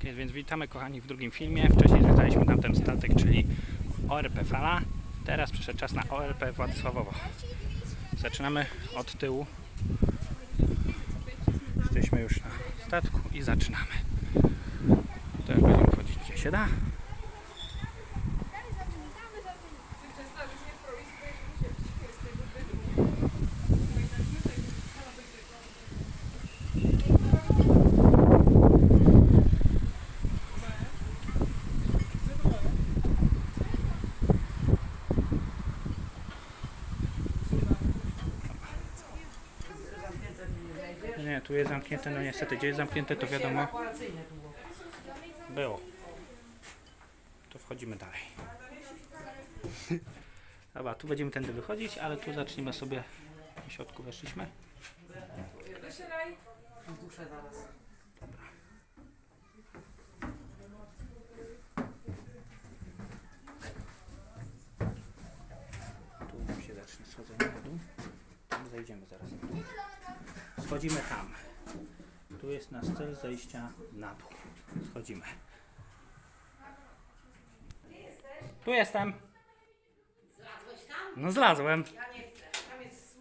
Więc witamy kochani w drugim filmie. Wcześniej zwiedzaliśmy tamten statek, czyli ORP Fala. Teraz przyszedł czas na ORP Władysławowo. Zaczynamy od tyłu. Jesteśmy już na statku i zaczynamy. Teraz będziemy wchodzić gdzie się da. Nie, tu jest zamknięte, no niestety, gdzie jest zamknięte to wiadomo. Było. To wchodzimy dalej. Dobra, tu będziemy tędy wychodzić, ale tu zaczniemy sobie w środku weszliśmy. Tu się zacznie schodzenie na dół. Tam zejdziemy zaraz. Schodzimy tam. Tu jest nasz cel zejścia na dół. Schodzimy. Tu jestem. Zlazłeś tam? No zlazłem. Ja nie chcę. Tam jest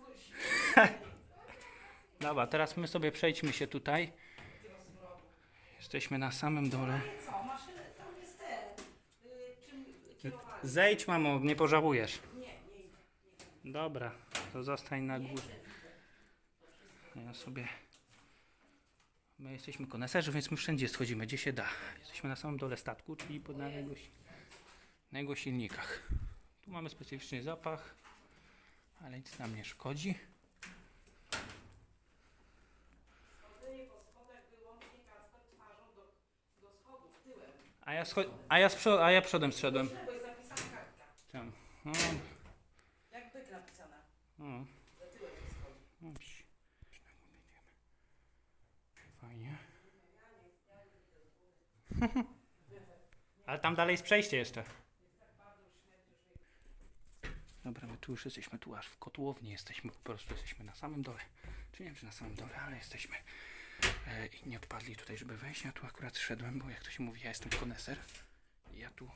Dobra, teraz my sobie przejdźmy się tutaj. Jesteśmy na samym dole. co? Maszyny tam jest te. Y, czym? Zejdź mamo, nie pożałujesz. Nie, nie idę. Dobra, to zostań na górze. Ja sobie. My jesteśmy koneserzy, więc my wszędzie schodzimy, gdzie się da. Jesteśmy na samym dole statku, czyli pod na jego, na jego silnikach. Tu mamy specyficzny zapach, ale nic nam nie szkodzi. A ja, scho- a ja, a ja przodem zszedłem. Źle, bo jest zapisana kartka. Tam. No, Jak byk napisana. no, Za tyłem jest schodów. no, psi. Fajnie. Ale tam dalej jest przejście jeszcze. Dobra, my tu już jesteśmy, tu aż w kotłowni jesteśmy, po prostu jesteśmy na samym dole. Czy nie wiem, czy na samym dole, ale jesteśmy. E, I nie odpadli tutaj, żeby wejść. Ja tu akurat szedłem, bo jak to się mówi, ja jestem koneser. I ja tu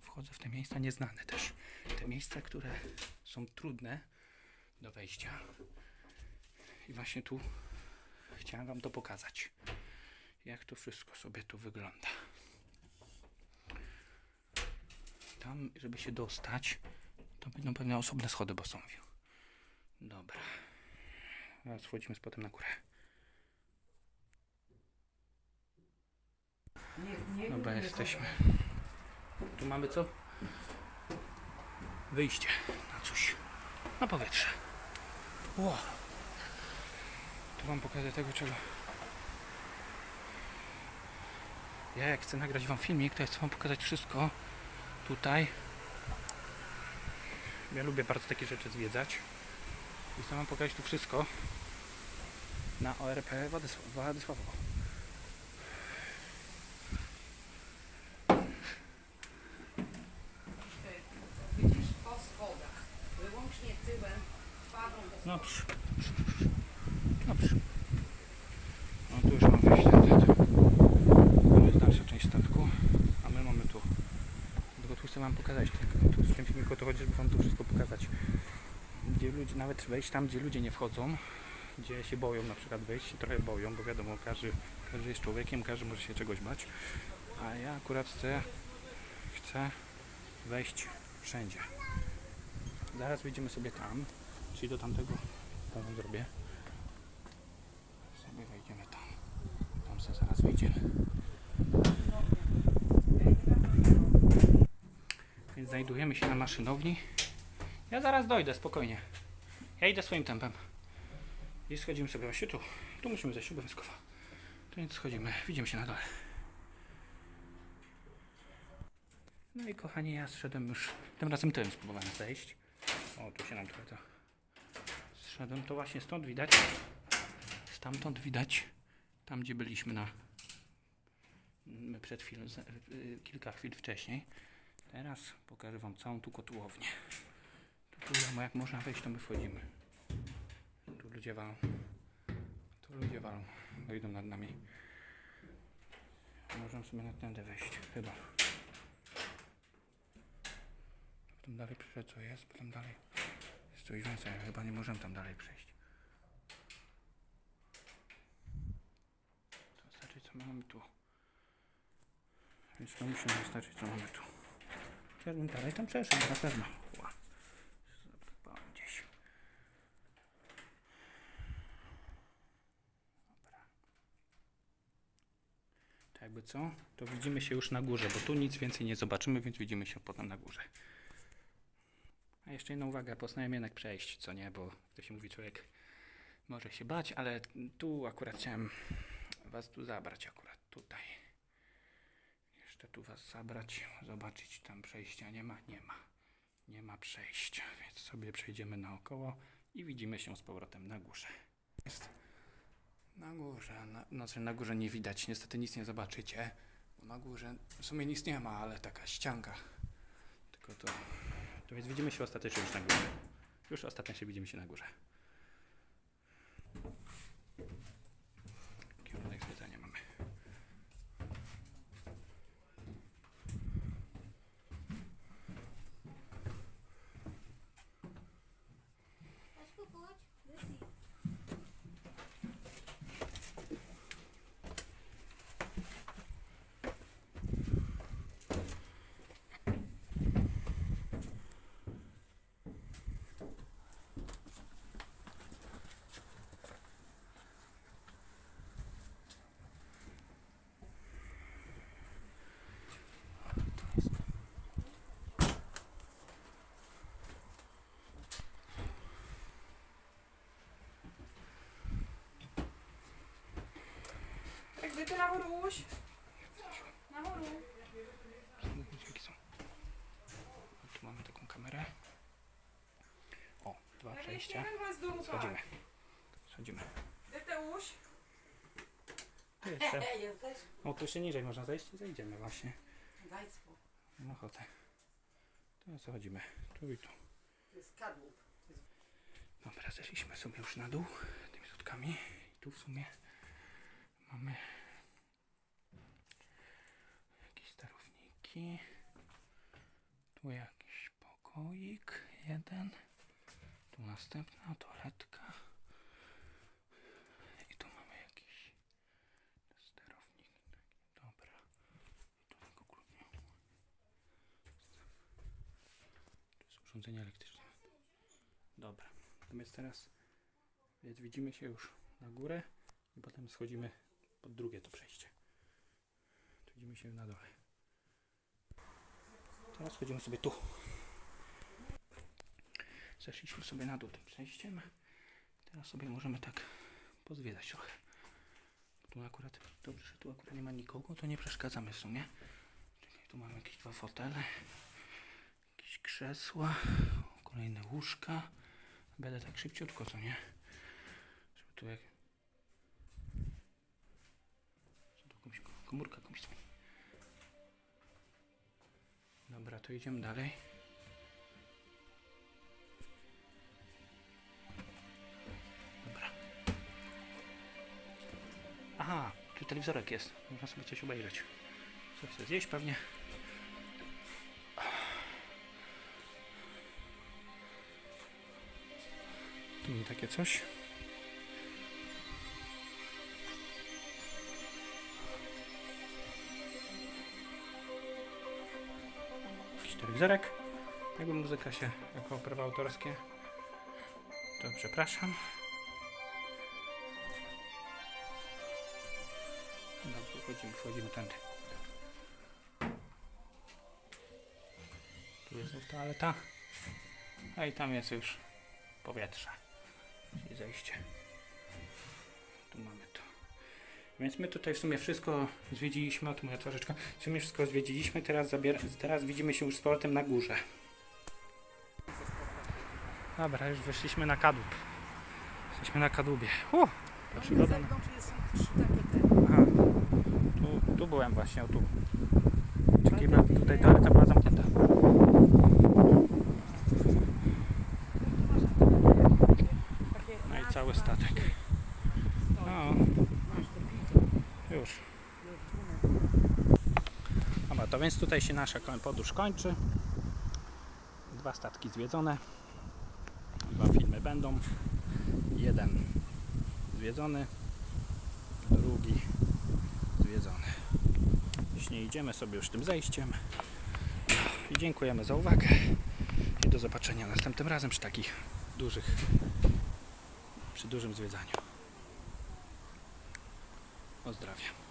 wchodzę w te miejsca nieznane też. Te miejsca, które są trudne do wejścia. I właśnie tu chciałem Wam to pokazać. Jak to wszystko sobie tu wygląda. Tam, żeby się dostać, to będą pewnie osobne schody, bo są mówił. Dobra. Teraz wchodzimy z potem na górę. Nie, nie, Dobra, jesteśmy. Tu mamy co? Wyjście na coś. Na powietrze. Ło. Tu wam pokażę tego, czego. Ja jak chcę nagrać wam filmik, to ja chcę wam pokazać wszystko tutaj. Ja lubię bardzo takie rzeczy zwiedzać. I chcę wam pokazać tu wszystko na ORP Władysław- Władysławowo. Widzisz, po schodach. Wyłącznie tyłem, twarzą do No psz, psz, psz. No psz. No tu już mam wejście. To, to. to jest dalsza część statku, a my mamy tu. Tylko tu chcę wam pokazać. tylko Tu w tym filmiku to chodzi, żeby wam tu wszystko pokazać. Gdzie ludzie, nawet wejść tam, gdzie ludzie nie wchodzą, gdzie się boją na przykład wejść, trochę boją, bo wiadomo, każdy, każdy jest człowiekiem, każdy może się czegoś bać. A ja akurat chcę, chcę wejść wszędzie. Zaraz wyjdziemy sobie tam, czyli do tamtego to wam zrobię. Sobie wejdziemy tam. Tam sobie zaraz wyjdziemy. Znajdujemy się na maszynowni. Ja zaraz dojdę, spokojnie. Ja idę swoim tempem. I schodzimy sobie właśnie tu. Tu musimy zejść obowiązkowo. To więc schodzimy. Widzimy się na dole. No i kochani, ja zszedłem już. Tym razem tyłem spróbowałem zejść. O, tu się nam trochę to zszedłem. To właśnie stąd widać. Stamtąd widać. Tam, gdzie byliśmy na. My przed chwilą, y, kilka chwil wcześniej. Teraz pokażę Wam całą tu kotłownię. Tu, wiadomo, jak można wejść, to my wchodzimy. Tu ludzie walą. Tu ludzie walą. Wejdą nad nami. możemy sobie na tędy wejść, chyba. Potem dalej przejść co jest, potem dalej jest coś więcej, chyba nie możemy tam dalej przejść. To znaczy co mamy tu. Więc to musimy zostawić co mamy tu. Chciałbym dalej tam przeszedł, na pewno. Jakby co? To widzimy się już na górze, bo tu nic więcej nie zobaczymy, więc widzimy się potem na górze. A jeszcze jedna uwaga, postanowiłem jednak przejść, co nie, bo to się mówi człowiek może się bać, ale tu akurat chciałem was tu zabrać, akurat tutaj. Jeszcze tu was zabrać, zobaczyć tam przejścia nie ma, nie ma. Nie ma przejścia, więc sobie przejdziemy naokoło i widzimy się z powrotem na górze. Jest na górze, na, znaczy na górze nie widać, niestety nic nie zobaczycie, bo na górze w sumie nic nie ma, ale taka ścianka. Tylko to, to więc widzimy się ostatecznie już na górze. Już ostatecznie widzimy się na górze. Horuś? Na Horu. Tu mamy taką kamerę. O, dwa przejścia. Rucha. Schodzimy. Schodzimy. Deteusz. Tu jestem. Jesteś? O, tu się niżej można zejść i zejdziemy właśnie. Daj spokój. Mam ochotę. Teraz chodzimy. Tu i tu. To jest kadłub. Dobra, zeszliśmy sobie już na dół tymi schodkami. I tu w sumie mamy jakieś sterowniki. Tu jakiś pokoik jeden. Tu następna toaletka. I tu mamy jakiś sterownik. Dobra. I tu tego. Tu jest urządzenie elektryczne. Dobra. Natomiast teraz więc widzimy się już na górę i potem schodzimy pod drugie to przejście. Tu widzimy się na dole. Teraz schodzimy sobie tu. Zeszliśmy sobie na dół tym przejściem. Teraz sobie możemy tak pozwiedzać trochę. Tu akurat, dobrze, że tu akurat nie ma nikogo, to nie przeszkadzamy w sumie. Czekaj, tu mamy jakieś dwa fotele, jakieś krzesła, kolejne łóżka. Będę tak szybciutko, co nie? Żeby tu jak... Komórka komuś Dobra, to idziemy dalej. Dobra. Aha, tu telewizorek jest. Można sobie coś obejrzeć. Coś chcę zjeść pewnie. Takie coś. Telewizorek. Jakby muzyka się jako prawa autorskie. To przepraszam. Dobrze, wchodzimy, wchodzimy tędy. Tu jest znów toaleta. A i tam jest już powietrze. Czyli zejście. Więc my tutaj w sumie wszystko zwiedziliśmy. O, tu moja twarzyczka. W sumie wszystko zwiedziliśmy. Teraz, zabier- teraz widzimy się już z powrotem na górze. Dobra, już wyszliśmy na kadłub. Jesteśmy na kadłubie. Uh, przygoda. Aha. Tu, tu byłem właśnie, o tu. Czekaj, bo tutaj toaleta była zamknięta. No i cały statek. No, te pito. Już. No, to więc tutaj się nasza podróż kończy. Dwa statki zwiedzone. Dwa filmy będą. Jeden zwiedzony, drugi zwiedzony. Jeśli idziemy sobie już tym zejściem. I dziękujemy za uwagę. I do zobaczenia następnym razem przy takich dużych, przy dużym zwiedzaniu. Pozdrawiam.